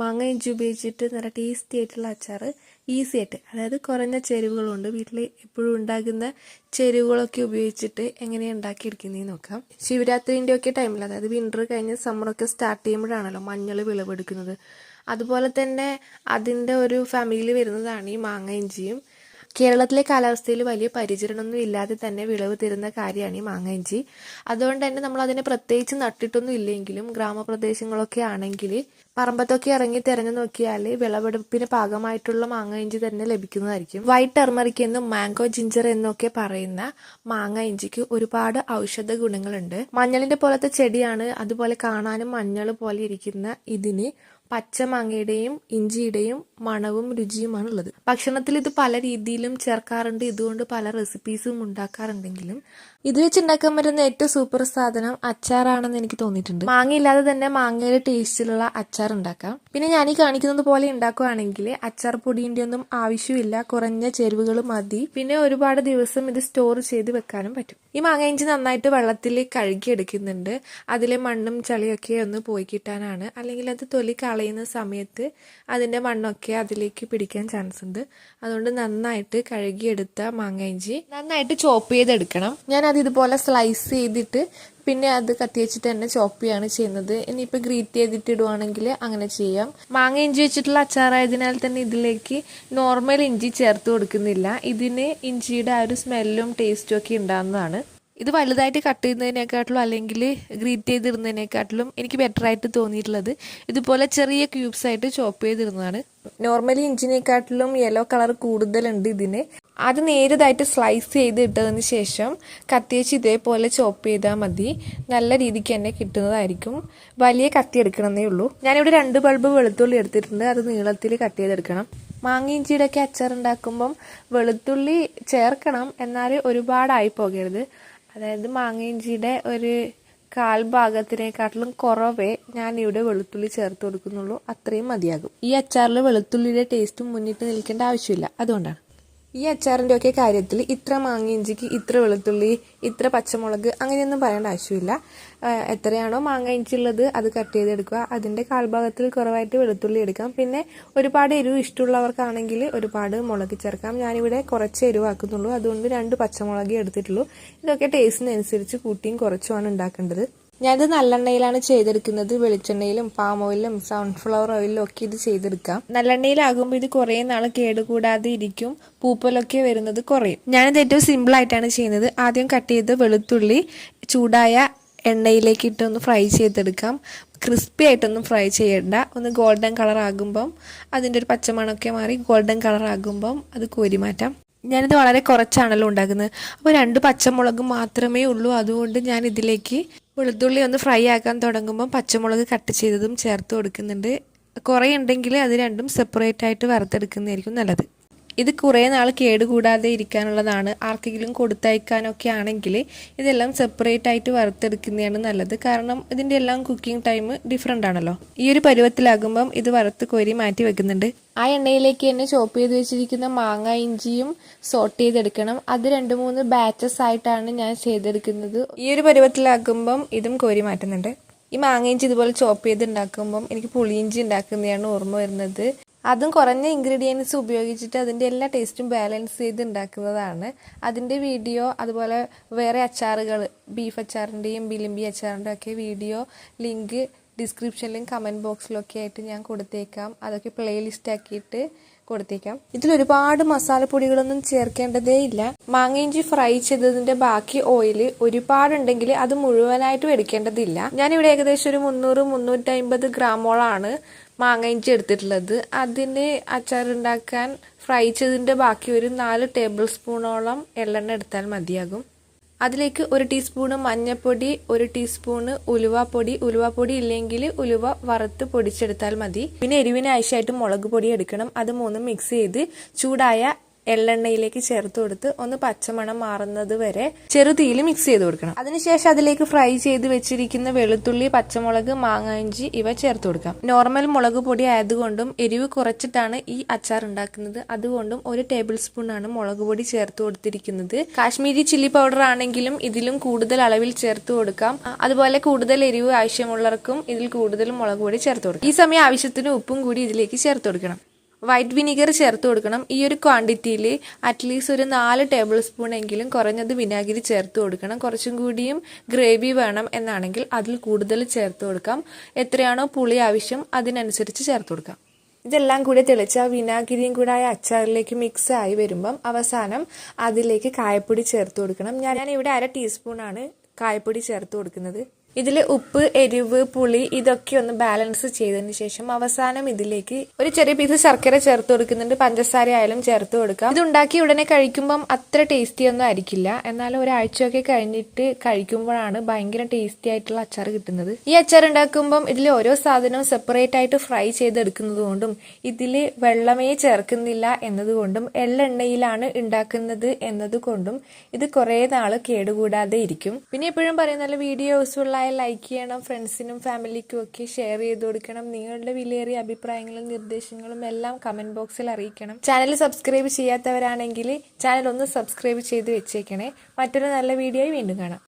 മാങ്ങ ഇഞ്ചി ഉപയോഗിച്ചിട്ട് നല്ല ടേസ്റ്റി ആയിട്ടുള്ള അച്ചാർ ഈസി ആയിട്ട്. അതായത് കുറഞ്ഞ ചേരുവകളുണ്ട്. വീട്ടിൽ എപ്പോഴും ഉണ്ടാകുന്ന ചേരുവകളൊക്കെ ഉപയോഗിച്ചിട്ട് എങ്ങനെയാണ് ഉണ്ടാക്കിയെടുക്കുന്നതെന്ന് നോക്കാം. ശിവരാത്രിന്റെ ഒക്കെ ടൈമിൽ അതായത് വിന്റർ കഴിഞ്ഞ് സമ്മറൊക്കെ സ്റ്റാർട്ട് ചെയ്യുമ്പോഴാണല്ലോ മഞ്ഞൾ വിളവെടുക്കുന്നത്. അതുപോലെ തന്നെ അതിന്റെ ഒരു ഫാമിലിയിൽ വരുന്നതാണ് ഈ മാങ്ങ ഇഞ്ചിയും. കേരളത്തിലെ കാലാവസ്ഥയിൽ വലിയ പരിചരണമൊന്നും ഇല്ലാതെ തന്നെ വിളവ് തരുന്ന കാര്യമാണ് ഈ മാങ്ങ ഇഞ്ചി. അതുകൊണ്ട് തന്നെ നമ്മൾ അതിനെ പ്രത്യേകിച്ച് നട്ടിട്ടൊന്നും ഇല്ലെങ്കിലും ഗ്രാമപ്രദേശങ്ങളൊക്കെ ആണെങ്കിൽ പറമ്പത്തൊക്കെ ഇറങ്ങി തിരഞ്ഞു നോക്കിയാൽ വിളവെടുപ്പിന് പാകമായിട്ടുള്ള മാങ്ങ ഇഞ്ചി തന്നെ ലഭിക്കുന്നതായിരിക്കും. വൈറ്റ് ടെർമറിക് എന്നും മാംഗോ ജിഞ്ചർ എന്നൊക്കെ പറയുന്ന മാങ്ങ ഇഞ്ചിക്ക് ഒരുപാട് ഔഷധ ഗുണങ്ങളുണ്ട്. മഞ്ഞളിന്റെ പോലത്തെ ചെടിയാണ് അതുപോലെ കാണാനും മഞ്ഞൾ പോലെ ഇരിക്കുന്ന ഇതിന് പച്ചമാങ്ങയുടെയും ഇഞ്ചിയുടെയും മണവും രുചിയുമാണ് ഉള്ളത് ഭക്ഷണത്തിൽ ഇത് പല രീതിയിലും ചേർക്കാറുണ്ട്. ഇതുകൊണ്ട് പല റെസിപ്പീസും ഉണ്ടാക്കാറുണ്ടെങ്കിലും ഇത് വെച്ച് ഉണ്ടാക്കാൻ പറ്റുന്ന ഏറ്റവും സൂപ്പർ സാധനം അച്ചാറാണെന്ന് എനിക്ക് തോന്നിയിട്ടുണ്ട്. മാങ്ങയില്ലാതെ തന്നെ മാങ്ങയുടെ ടേസ്റ്റിലുള്ള അച്ചാർ ഉണ്ടാക്കാം. പിന്നെ ഞാൻ ഈ കാണിക്കുന്നത് പോലെ ഉണ്ടാക്കുകയാണെങ്കിൽ അച്ചാർ പൊടിയുടെ ഒന്നും ആവശ്യമില്ല. കുറഞ്ഞ ചേരുവകൾ മതി. പിന്നെ ഒരുപാട് ദിവസം ഇത് സ്റ്റോർ ചെയ്ത് വെക്കാനും പറ്റും. ഈ മാങ്ങ ഇഞ്ചി നന്നായിട്ട് വെള്ളത്തിൽ കഴുകി എടുക്കുന്നുണ്ട്. അതിലെ മണ്ണും ചളിയൊക്കെ ഒന്ന് പോയി കിട്ടാനാണ്. അല്ലെങ്കിൽ അത് തൊലി കളയുന്ന സമയത്ത് അതിന്റെ മണ്ണൊക്കെ അതിലേക്ക് പിടിക്കാൻ ചാൻസ് ഉണ്ട്. അതുകൊണ്ട് നന്നായിട്ട് കഴുകിയെടുത്ത മാങ്ങ ഇഞ്ചി നന്നായിട്ട് ചോപ്പ് ചെയ്തെടുക്കണം. ഞാൻ അത് ഇതുപോലെ സ്ലൈസ് ചെയ്തിട്ട് പിന്നെ അത് കത്തി വെച്ചിട്ട് തന്നെ ചോപ്പ് ചെയ്യാണ് ചെയ്യുന്നത്. ഇനിയിപ്പോൾ ഗ്രീറ്റ് ചെയ്തിട്ട് ഇടുവാണെങ്കിൽ അങ്ങനെ ചെയ്യാം. മാങ്ങ ഇഞ്ചി വെച്ചിട്ടുള്ള അച്ചാറായതിനാൽ തന്നെ ഇതിലേക്ക് നോർമൽ ഇഞ്ചി ചേർത്ത് കൊടുക്കുന്നില്ല. ഇതിന് ഇഞ്ചിയുടെ ആ ഒരു സ്മെല്ലും ടേസ്റ്റും ഒക്കെ ഉണ്ടാകുന്നതാണ് ഇത് വലുതായിട്ട് കട്ട് ചെയ്യുന്നതിനെക്കാട്ടിലും അല്ലെങ്കിൽ ഗ്രീറ്റ് ചെയ്തിടുന്നതിനെക്കാട്ടിലും എനിക്ക് ബെറ്റർ ആയിട്ട് തോന്നിയിട്ടുള്ളത് ഇതുപോലെ ചെറിയ ക്യൂബ്സ് ആയിട്ട് ചോപ്പ് ചെയ്തിരുന്നതാണ് നോർമലി ഇഞ്ചിനെക്കാട്ടിലും യെല്ലോ കളർ കൂടുതലുണ്ട് ഇതിന്. അത് നേരിതായിട്ട് സ്ലൈസ് ചെയ്ത് ഇട്ടതിന് ശേഷം കത്തിയച്ച് ഇതേപോലെ ചോപ്പ് ചെയ്താൽ മതി. നല്ല രീതിക്ക് തന്നെ കിട്ടുന്നതായിരിക്കും. വലിയ കത്തി എടുക്കണമെന്നേ ഉള്ളൂ. ഞാനിവിടെ രണ്ട് ബൾബ് വെളുത്തുള്ളി എടുത്തിട്ടുണ്ട്. അത് നീളത്തിൽ കട്ട് ചെയ്തെടുക്കണം. മാങ്ങ ഇഞ്ചിയുടെ ഒക്കെ അച്ചാർ ഉണ്ടാക്കുമ്പം വെളുത്തുള്ളി ചേർക്കണം. എന്നാൽ ഒരുപാടായി പോകരുത്. അതായത് മാങ്ങ ഇഞ്ചിയുടെ ഒരു കാൽ ഭാഗത്തിനെക്കാട്ടിലും കുറവേ ഞാൻ ഇവിടെ വെളുത്തുള്ളി ചേർത്ത് കൊടുക്കുന്നുള്ളൂ. അത്രയും മതിയാകും. ഈ അച്ചാറിൽ വെളുത്തുള്ളിയുടെ ടേസ്റ്റും മുന്നിട്ട് നിൽക്കേണ്ട ആവശ്യമില്ല. അതുകൊണ്ടാണ്. ഈ അച്ചാറിന്റെ ഒക്കെ കാര്യത്തിൽ ഇത്ര മാങ്ങ ഇഞ്ചിക്ക് ഇത്ര വെളുത്തുള്ളി ഇത്ര പച്ചമുളക് അങ്ങനെയൊന്നും പറയേണ്ട ആവശ്യമില്ല. എത്രയാണോ മാങ്ങ ഇഞ്ചി ഉള്ളത് അത് കട്ട് ചെയ്തെടുക്കുക. അതിന്റെ കാൽഭാഗത്തിൽ കുറവായിട്ട് വെളുത്തുള്ളി എടുക്കാം. പിന്നെ ഒരുപാട് എരിവ് ഇഷ്ടമുള്ളവർക്കാണെങ്കിൽ ഒരുപാട് മുളക് ചേർക്കാം. ഞാനിവിടെ കുറച്ച് എരിവാക്കുന്നുള്ളൂ. അതുകൊണ്ട് രണ്ട് പച്ചമുളക് എടുത്തിട്ടുള്ളൂ. ഇതൊക്കെ ടേസ്റ്റിനനുസരിച്ച് കൂട്ടിയും കുറച്ചുമാണ് ഉണ്ടാക്കേണ്ടത്. ഞാനിത് നല്ലെണ്ണയിലാണ് ചെയ്തെടുക്കുന്നത്. വെളിച്ചെണ്ണയിലും പാം ഓയിലും സൺഫ്ലവർ ഓയിലും ഒക്കെ ഇത് ചെയ്തെടുക്കാം നല്ലെണ്ണയിലാകുമ്പോൾ ഇത് കുറേ നാൾ കേടുകൂടാതെ ഇരിക്കും. പൂപ്പലൊക്കെ വരുന്നത് കുറയും. ഞാനിത് ഏറ്റവും സിമ്പിൾ ആയിട്ടാണ് ചെയ്യുന്നത്. ആദ്യം കട്ട് ചെയ്ത് വെളുത്തുള്ളി ചൂടായ എണ്ണയിലേക്ക് ഇട്ടൊന്ന് ഫ്രൈ ചെയ്തെടുക്കാം. ക്രിസ്പി ആയിട്ടൊന്നും ഫ്രൈ ചെയ്യണ്ട. ഒന്ന് ഗോൾഡൻ കളർ ആകുമ്പം അതിന്റെ ഒരു പച്ചമണമൊക്കെ മാറി ഗോൾഡൻ കളർ ആകുമ്പം അത് കോരി മാറ്റാം. ഞാനിത് വളരെ കുറച്ചാണല്ലോ ഉണ്ടാക്കുന്നത്. അപ്പോൾ രണ്ട് പച്ചമുളക് മാത്രമേ ഉള്ളൂ. അതുകൊണ്ട് ഞാൻ ഇതിലേക്ക് വെളുത്തുള്ളി ഒന്ന് ഫ്രൈ ആക്കാൻ തുടങ്ങുമ്പോൾ പച്ചമുളക് കട്ട് ചെയ്തതും ചേർത്ത് കൊടുക്കുന്നുണ്ട്. കുറേ ഉണ്ടെങ്കിൽ അത് രണ്ടും സെപ്പറേറ്റ് ആയിട്ട് വറുത്തെടുക്കുന്നതായിരിക്കും നല്ലത്. ഇത് കുറേ നാൾ കേടുകൂടാതെ ഇരിക്കാനുള്ളതാണ്. ആർക്കെങ്കിലും കൊടുത്തയക്കാനൊക്കെ ആണെങ്കിൽ ഇതെല്ലാം സെപ്പറേറ്റ് ആയിട്ട് വറുത്തെടുക്കുന്നതാണ് നല്ലത്. കാരണം ഇതിന്റെ എല്ലാം കുക്കിംഗ് ടൈം ഡിഫറെന്റ് ആണല്ലോ. ഈ ഒരു പരുവത്തിലാകുമ്പം ഇത് വറുത്ത് കോരി മാറ്റി വെക്കുന്നുണ്ട്. ആ എണ്ണയിലേക്ക് തന്നെ ചോപ്പ് ചെയ്ത് വെച്ചിരിക്കുന്ന മാങ്ങ ഇഞ്ചിയും സോട്ട് ചെയ്തെടുക്കണം. അത് രണ്ട് മൂന്ന് ബാച്ചസ് ആയിട്ടാണ് ഞാൻ ചെയ്തെടുക്കുന്നത്. ഈ ഒരു പരുവത്തിലാകുമ്പം ഇതും കോരി മാറ്റുന്നുണ്ട്. ഈ മാങ്ങ ഇഞ്ചി ഇതുപോലെ ചോപ്പ് ചെയ്ത് ഉണ്ടാക്കുമ്പം എനിക്ക് പുളിയിഞ്ചി ഉണ്ടാക്കുന്നതാണ് ഓർമ്മ വരുന്നത്. അതും കുറഞ്ഞ ഇൻഗ്രീഡിയൻസ് ഉപയോഗിച്ചിട്ട് അതിന്റെ എല്ലാ ടേസ്റ്റും ബാലൻസ് ചെയ്ത് ഉണ്ടാക്കുന്നതാണ് അതിന്റെ വീഡിയോ അതുപോലെ വേറെ അച്ചാറുകൾ ബീഫ് അച്ചാറിന്റെയും ബിലിമ്പി അച്ചാറിന്റെയും ഒക്കെ വീഡിയോ ലിങ്ക് ഡിസ്ക്രിപ്ഷനിലും കമന്റ് ബോക്സിലൊക്കെ ആയിട്ട് ഞാൻ കൊടുത്തേക്കാം. അതൊക്കെ പ്ലേലിസ്റ്റ് ആക്കിയിട്ട് കൊടുത്തേക്കാം. ഇതിൽ ഒരുപാട് മസാലപ്പൊടികളൊന്നും ചേർക്കേണ്ടതേ ഇല്ല. മാങ്ങയിഞ്ചി ഫ്രൈ ചെയ്തതിന്റെ ബാക്കി ഓയിൽ ഒരുപാടുണ്ടെങ്കിൽ അത് മുഴുവനായിട്ടും എടുക്കേണ്ടതില്ല. ഞാനിവിടെ ഏകദേശം ഒരു മുന്നൂറ് മുന്നൂറ്റി അമ്പത് ഗ്രാമോളാണ് മാങ്ങയിഞ്ചി എടുത്തിട്ടുള്ളത്. അതിന് അച്ചാർ ഉണ്ടാക്കാൻ ഫ്രൈ ചെയ്തതിന്റെ ബാക്കി ഒരു നാല് ടേബിൾ സ്പൂണോളം എള്ളെണ്ണ എടുത്താൽ മതിയാകും. അതിലേക്ക് ഒരു ടീസ്പൂണ് മഞ്ഞൾപ്പൊടി ഒരു ടീസ്പൂണ് ഉലുവാപ്പൊടി. ഉലുവാപ്പൊടി ഇല്ലെങ്കിൽ ഉലുവ വറുത്ത് പൊടിച്ചെടുത്താൽ മതി. പിന്നെ എരിവിന് ആവശ്യമായിട്ട് മുളക് പൊടി എടുക്കണം. അത് മൂന്നും മിക്സ് ചെയ്ത് ചൂടായ എള്ളെണ്ണയിലേക്ക് ചേർത്ത് കൊടുത്ത് ഒന്ന് പച്ചമണം മാറുന്നത് വരെ ചെറുതീയിൽ മിക്സ് ചെയ്ത് കൊടുക്കണം. അതിനുശേഷം അതിലേക്ക് ഫ്രൈ ചെയ്ത് വെച്ചിരിക്കുന്ന വെളുത്തുള്ളി പച്ചമുളക് മാങ്ങാഞ്ചി ഇവ ചേർത്ത് കൊടുക്കാം. നോർമൽ മുളക് പൊടി ആയതുകൊണ്ടും എരിവ് കുറച്ചിട്ടാണ് ഈ അച്ചാർ ഉണ്ടാക്കുന്നത്. അതുകൊണ്ടും ഒരു ടേബിൾ സ്പൂൺ ആണ് മുളക് പൊടി ചേർത്ത് കൊടുത്തിരിക്കുന്നത്. കാശ്മീരി ചില്ലി പൗഡർ ആണെങ്കിലും ഇതിലും കൂടുതൽ അളവിൽ ചേർത്ത് കൊടുക്കാം. അതുപോലെ കൂടുതൽ എരിവ് ആവശ്യമുള്ളവർക്കും ഇതിൽ കൂടുതൽ മുളക് പൊടി ചേർത്ത് കൊടുക്കാം. ഈ സമയം ആവശ്യത്തിന് ഉപ്പും കൂടി ഇതിലേക്ക് ചേർത്ത് കൊടുക്കണം. വൈറ്റ് വിനീഗർ ചേർത്ത് കൊടുക്കണം. ഈ ഒരു ക്വാണ്ടിറ്റിയിൽ അറ്റ്ലീസ്റ്റ് ഒരു നാല് ടേബിൾ സ്പൂൺ എങ്കിലും കുറഞ്ഞത് വിനാഗിരി ചേർത്ത് കൊടുക്കണം. കുറച്ചും കൂടിയും ഗ്രേവി വേണം എന്നാണെങ്കിൽ അതിൽ കൂടുതൽ ചേർത്ത് കൊടുക്കാം. എത്രയാണോ പുളി ആവശ്യം അതിനനുസരിച്ച് ചേർത്ത് കൊടുക്കാം. ഇതെല്ലാം കൂടി തെളിച്ച വിനാഗിരിയും കൂടെ ആ അച്ചാറിലേക്ക് മിക്സ് ആയി വരുമ്പം അവസാനം അതിലേക്ക് കായപ്പൊടി ചേർത്ത് കൊടുക്കണം. ഞാൻ ഞാൻ ഇവിടെ അര ടീസ്പൂണാണ് കായപ്പൊടി ചേർത്ത് കൊടുക്കുന്നത്. ഇതിൽ ഉപ്പ് എരിവ് പുളി ഇതൊക്കെ ഒന്ന് ബാലൻസ് ചെയ്തതിന് ശേഷം അവസാനം ഇതിലേക്ക് ഒരു ചെറിയ പീസ് ശർക്കര ചേർത്ത് കൊടുക്കുന്നുണ്ട്. പഞ്ചസാര ആയാലും ചേർത്ത് കൊടുക്കാം. ഇത് ഉണ്ടാക്കി ഉടനെ കഴിക്കുമ്പം അത്ര ടേസ്റ്റി ഒന്നും ആയിരിക്കില്ല. എന്നാൽ ഒരാഴ്ചയൊക്കെ കഴിഞ്ഞിട്ട് കഴിക്കുമ്പോഴാണ് ഭയങ്കര ടേസ്റ്റി ആയിട്ടുള്ള അച്ചാർ കിട്ടുന്നത്. ഈ അച്ചാർ ഉണ്ടാക്കുമ്പം ഇതിൽ ഓരോ സാധനവും സെപ്പറേറ്റ് ആയിട്ട് ഫ്രൈ ചെയ്തെടുക്കുന്നത് കൊണ്ടും ഇതിൽ വെള്ളമേ ചേർക്കുന്നില്ല എന്നതുകൊണ്ടും എള്ളെണ്ണയിലാണ് ഉണ്ടാക്കുന്നത് എന്നതുകൊണ്ടും ഇത് കുറേ നാൾ കേടുകൂടാതെ ഇരിക്കും. പിന്നെ എപ്പോഴും പറയുന്ന വീഡിയോ ആയ ലൈക്ക് ചെയ്യണം ഫ്രണ്ട്സിനും ഫാമിലിക്കും ഒക്കെ ഷെയർ ചെയ്ത് കൊടുക്കണം. നിങ്ങളുടെ വിലയേറിയ അഭിപ്രായങ്ങളും നിർദ്ദേശങ്ങളും എല്ലാം കമന്റ് ബോക്സിൽ അറിയിക്കണം. ചാനൽ സബ്സ്ക്രൈബ് ചെയ്യാത്തവരാണെങ്കിൽ ചാനൽ ഒന്ന് സബ്സ്ക്രൈബ് ചെയ്ത് വെച്ചേക്കണേ. മറ്റൊരു നല്ല വീഡിയോയും വീണ്ടും കാണാം.